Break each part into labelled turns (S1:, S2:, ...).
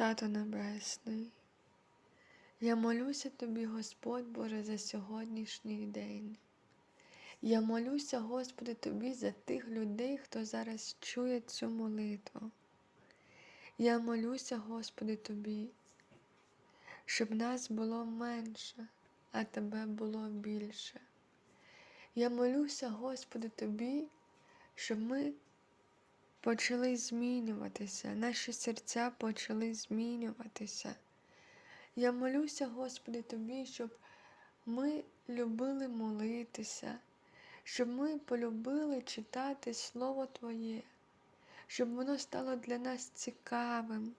S1: Тато Небесний, я молюся тобі, Господь Боже, за сьогоднішній день. Я молюся, Господи, тобі за тих людей, хто зараз чує цю молитву. Я молюся, Господи, тобі, щоб нас було менше, а тебе було більше. Я молюся, Господи, тобі, щоб ми почали змінюватися, наші серця почали змінюватися. Я молюся, Господи, Тобі, щоб ми любили молитися, щоб ми полюбили читати Слово Твоє, щоб воно стало для нас цікавим.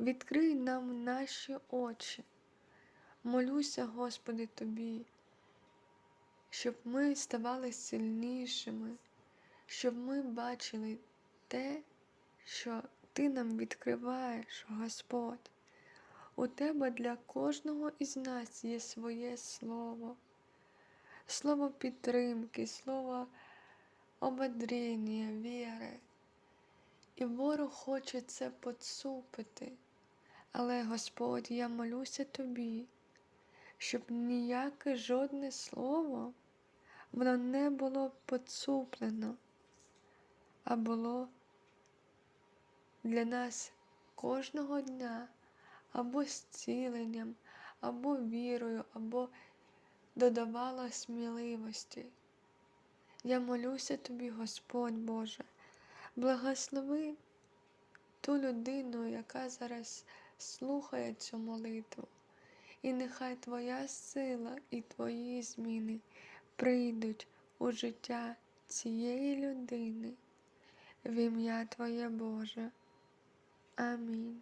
S1: Відкрий нам наші очі. Молюся, Господи, Тобі, щоб ми ставали сильнішими, щоб ми бачили те, що Ти нам відкриваєш, Господь. У Тебе для кожного із нас є своє слово, слово підтримки, слово ободрення, віри. І ворог хоче це поцупити. Але, Господь, я молюся Тобі, щоб ніяке жодне слово воно не було поцуплено, а було для нас кожного дня або зціленням, або вірою, або додавало сміливості. Я молюся тобі, Господь Боже, благослови ту людину, яка зараз слухає цю молитву, і нехай Твоя сила і Твої зміни прийдуть у життя цієї людини в ім'я Твоє Боже. Amém.